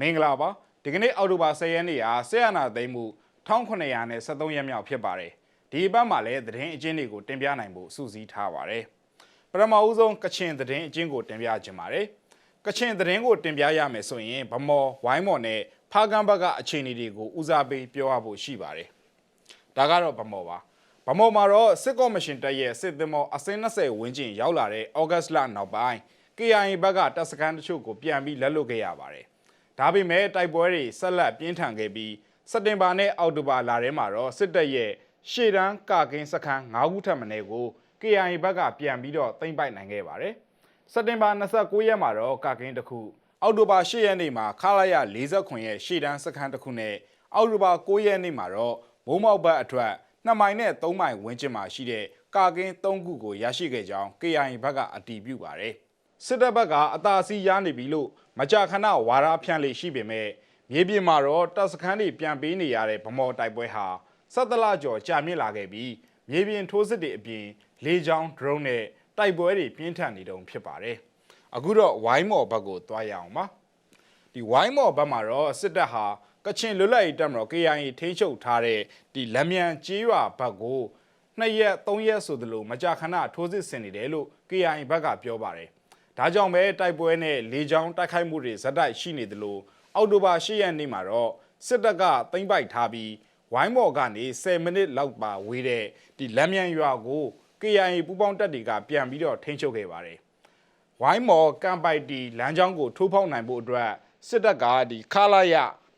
မင်္ဂလာပါဒီကနေ့အောက်တိုဘာ10ရက်နေ့ဟာဆေးရနာသိမ်းမှု1973ရက်မြောက်ဖြစ်ပါတယ်ဒီအပတ်မှာလည်းသတင်းအကျဉ်းတွေကိုတင်ပြနိုင်ဖို့စူးစီးထားပါတယ်ပထမဦးဆုံးကချင်သတင်းအကျဉ်းကိုတင်ပြခြင်းပါတယ်ကချင်သတင်းကိုတင်ပြရမယ်ဆိုရင်ဗမော်ဝိုင်းမော်နဲ့ဖားကန်းဘက်ကအခြေအနေတွေကိုဦးစားပေးပြောရဖို့ရှိပါတယ်ဒါကတော့ဗမော်ပါဗမော်မှာတော့စစ်ကော်မရှင်တပ်ရဲ့စစ်သင်္ဘောအစင်း20ဝန်းကျင်ရောက်လာတဲ့ဩဂတ်စ်လနောက်ပိုင်း KIA ဘက်ကတပ်စခန်းတချို့ကိုပြန်ပြီးလက်လွတ်ခဲ့ရပါတယ်။ ဒါပေမဲ့တိုက်ပွဲတွေဆက်လက်ပြင်းထန်ခဲ့ပြီးစက်တင်ဘာနဲ့အောက်တိုဘာလထဲမှာတော့စစ်တပ်ရဲ့ရှေ့တန်းကာကင်းစခန်း9ခုထပ်မံကို KIA ဘက်ကပြန်ပြီးတော့သိမ်းပိုက်နိုင်ခဲ့ပါတယ်။စက်တင်ဘာ29ရက်မှာတော့ကာကင်းတစ်ခုအောက်တိုဘာ10ရက်နေ့မှာခလာရ49ရဲ့ရှေ့တန်းစခန်းတစ်ခုနဲ့အောက်တိုဘာ9ရက်နေ့မှာတော့ဘုံမောက်ဘတ်အထွက်2မိုင်နဲ့3မိုင်ဝန်းကျင်မှာရှိတဲ့ကာကင်း3ခုကိုရရှိခဲ့ကြောင်း KIA ဘက်ကအတည်ပြုပါတယ်။ စစ်တပ်ဘက်ကအသာစီးရနေပြီလို့မကြာခဏဝါဒဖြန့်လေးရှိပေမဲ့မြေပြင်မှာတော့တပ်စခန်းတွေပြန်ပေးနေရတဲ့ဗမော်တိုက်ပွဲဟာဆက်တလကျော်ကြာမြင့်လာခဲ့ပြီးမြေပြင်ထိုးစစ်တွေအပြင်လေကြောင်း drone နဲ့တိုက်ပွဲတွေပြင်းထန်နေတုံဖြစ်ပါတယ်။အခုတော့ဝိုင်းမော်ဘက်ကိုတွားရအောင်ပါ။ဒီဝိုင်းမော်ဘက်မှာတော့စစ်တပ်ဟာကချင်လွတ်လပ်ရေးတပ်မတော် KIA ထိန်းချုပ်ထားတဲ့ဒီလက်မြန်ကြေးရွာဘက်ကိုနှစ်ရက်သုံးရက်ဆိုသလိုမကြာခဏထိုးစစ်ဆင်နေတယ်လို့ KIA ဘက်ကပြောပါတယ်။ ဒါကြောင့်ပဲတိုက်ပွဲနဲ့လေကြောင်းတိုက်ခိုက်မှုတွေဇက်တိုက်ရှိနေသလိုအောက်တိုဘာ10ရက်နေ့မှာတော့စစ်တပ်ကသိမ်းပိုက်ထားပြီးဝိုင်းမော်ကနေ10မိနစ်လောက်ပါဝေးတဲ့ဒီလက်မြန်ရွာကို KIA ပူးပေါင်းတပ်တွေကပြန်ပြီးတော့ထိန်းချုပ်ခဲ့ပါတယ်။ဝိုင်းမော်ကမ်ပိုက်တီလမ်းကြောင်းကိုထိုးဖောက်နိုင်ဖို့အတွက်စစ်တပ်ကဒီခလာရ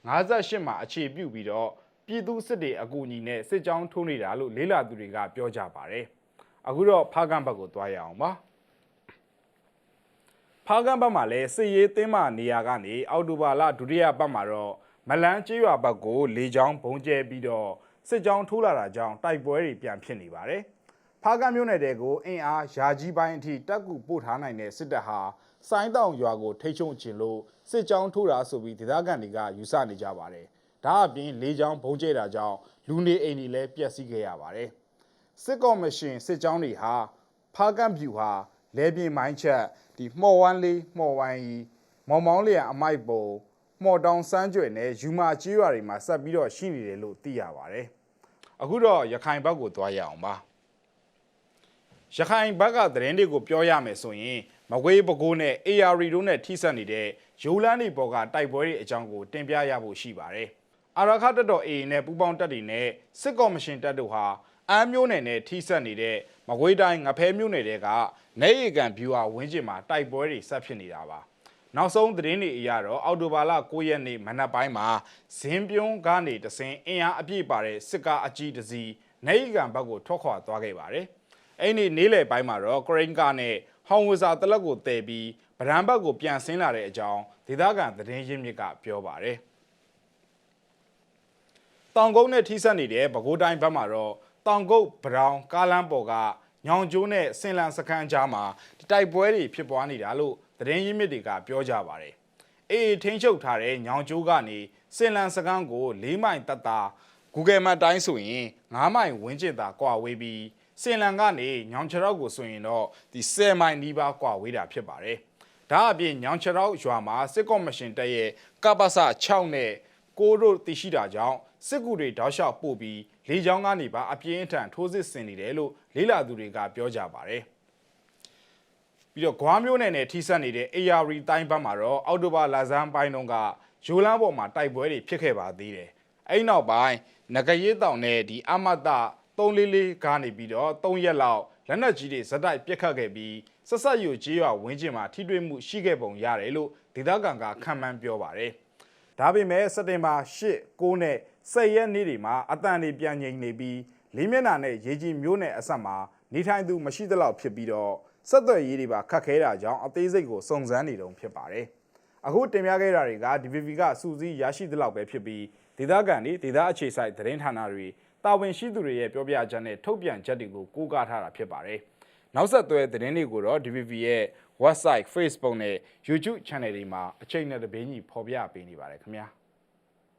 58မှာအခြေပြုပြီးတော့ပြည်သူစစ်တွေအကူအညီနဲ့စစ်ကြောင်းထိုးနေတာလို့လေးလာသူတွေကပြောကြပါတယ်။အခုတော့ဖားကန့်ဘက်ကိုသွားရအောင်ပါ။ ဖားကန့်ဘက်မှာလည်းစစ်ရေးသင်းမှနေရာကနေအောက်တိုဘာလဒုတိယပတ်မှာတော့မလန်းကျေးရွာဘက်ကိုလေကြောင်းဘုံကျဲပြီးတော့စစ်ကြောင်းထိုးလာတာကြောင့်တိုက်ပွဲတွေပြန်ဖြစ်နေပါတယ်။ဖားကန့်မြို့နယ်တဲကိုအင်အားယာကြီးပိုင်းအထိတက်ကူပို့ထားနိုင်တဲ့စစ်တပ်ဟာစိုင်းတောင်ရွာကိုထိချုံချင်လို့စစ်ကြောင်းထိုးတာဆိုပြီးဒေသခံတွေကယူဆနေကြပါတယ်။ဒါအပြင်လေကြောင်းဘုံကျဲတာကြောင့်လူနေအိမ်တွေလည်းပျက်စီးခဲ့ရပါတယ်။စစ်ကော်မရှင်စစ်ကြောင်းတွေဟာဖားကန့်ဗျူဟာ လဲပြင်းမိုင်းချက်ဒီမှော်ဝမ်းလေးမှော်ဝိုင်းကြီးမောင်မောင်းလျံအမိုက်ပုံမှော်တောင်စမ်းကြွယ်နဲ့ယူမာကြီးရွာတွေမှာဆက်ပြီးတော့ရှိနေတယ်လို့သိရပါတယ်။အခုတော့ရခိုင်ဘက်ကိုသွားရအောင်ပါ။ရခိုင်ဘက်ကသတင်းတွေကိုပြောရမယ်ဆိုရင်မကွေးပကိုးနဲ့ AR တို့နဲ့ထိစပ်နေတဲ့ရိုးလန်းတွေပေါ်ကတိုက်ပွဲတွေအကြောင်းကိုတင်ပြရဖို့ရှိပါတယ်။အာရခတပ်တော် AA နဲ့ပူးပေါင်းတပ်တွေနဲ့စစ်ကော်မရှင်တပ်တို့ဟာ အမ်းမျိုးနယ်နဲ့ထိစပ်နေတဲ့မကွေးတိုင်းငဖဲမျိုးနယ်တွေကနေရီကန်ဗျူဟာဝင်းကျင်မှာတိုက်ပွဲတွေဆက်ဖြစ်နေတာပါ။နောက်ဆုံးသတင်းတွေအရတော့အော်တိုဘာလ9ရက်နေ့မနက်ပိုင်းမှာဇင်းပြုံးကနေတဆင်အင်အားအပြည့်ပါတဲ့စစ်ကားအကြီးတစ်စီးနေရီကန်ဘက်ကိုထွက်ခွာသွားခဲ့ပါတယ်။အဲ့ဒီနေ့လယ်ပိုင်းမှာတော့ကရိန်ကာနဲ့ဟောင်ဝဇာတလက်ကိုတည်ပြီးဗရန်ဘက်ကိုပြန်ဆင်းလာတဲ့အကြောင်းဒေသခံသတင်းရင်းမြစ်ကပြောပါတယ်။တောင်ကုန်းနဲ့ထိစပ်နေတဲ့ပဲခူးတိုင်းဘက်မှာတော့ တောင်ကုတ်ဗရောင်ကားလမ်းပေါ်ကညောင်ကျိုးနဲ့စင်လန်စခန်းကြားမှာတိုက်ပွဲတွေဖြစ်ပွားနေတာလို့သတင်းရင်းမြစ်တွေကပြောကြပါတယ်။အေးထိန်းချုပ်ထားတဲ့ညောင်ကျိုးကနေစင်လန်စခန်းကို၄မိုင်တတ Google Map တိုင်းဆိုရင်9မိုင်ဝန်းကျင်သာကွာဝေးပြီးစင်လန်ကနေညောင်ချရောက်ကိုဆိုရင်တော့ဒီ10မိုင်နီးပါးကွာဝေးတာဖြစ်ပါတယ်။ဒါအပြင်ညောင်ချရောက်ရွာမှာစစ်ကော်မရှင်တပ်ရဲ့ကပ္ပစ6နဲ့ 6တို့တည်ရှိတာကြောင့်စစ်ကူတွေတောက်လျှောက်ပို့ပြီးလေကြောင်းကနေပါအပြင်းအထန်ထိုးစစ်ဆင်နေတယ်လို့လေးလာသူတွေကပြောကြပါတယ်။ပြီးတော့ဂွားမျိုးနယ်နဲ့ထိစပ်နေတဲ့ AR တိုင်းဘက်မှာတော့အောက်တိုဘာလဆန်းပိုင်းတုန်းကဂျိုလန်းပေါ်မှာတိုက်ပွဲတွေဖြစ်ခဲ့ပါသေးတယ်။အဲ့နောက်ပိုင်းငကရေးတောင်နဲ့ဒီအမတ344ကားနေပြီးတော့3ရက်လောက်လက်နက်ကြီးတွေဇက်တိုက်ပစ်ခတ်ခဲ့ပြီးဆက်ဆက်ယူကြေးရွာဝင်းကျင်မှာထိတွေ့မှုရှိခဲ့ပုံရတယ်လို့ဒေသခံကခံမှန်းပြောပါတယ်။ ဒါပေမဲ့စက်တင်ဘာ8 9နဲ့10ရက်နေ့တွေမှာအတန်တွေပြန်ငြိမ်နေပြီးလေးမျက်နှာနဲ့ရေကြီးမျိုးနယ်အဆက်မှာနေထိုင်သူမရှိသလောက်ဖြစ်ပြီးတော့ဆက်သွယ်ရေးတွေပါခက်ခဲတာကြောင့်အသေးစိတ်ကိုစုံစမ်းနေတုံဖြစ်ပါတယ်။အခုတင်ပြခဲ့တာတွေက DVB ကစူးစီးရရှိသလောက်ပဲဖြစ်ပြီးဒေသခံတွေဒေသအခြေစိုက်သတင်းဌာနတွေတာဝန်ရှိသူတွေရဲ့ပြောပြချက်နဲ့ထုတ်ပြန်ချက်တွေကိုကိုးကားထားတာဖြစ်ပါတယ်။ နောက်ဆက်တွဲသတင်းတွေကိုတော့ DVB ရဲ့ website, Facebook နဲ့ YouTube channel တွေမှာအချိန်နဲ့တပြေးညီဖော်ပြပေးနေပါတယ်ခင်ဗျာ။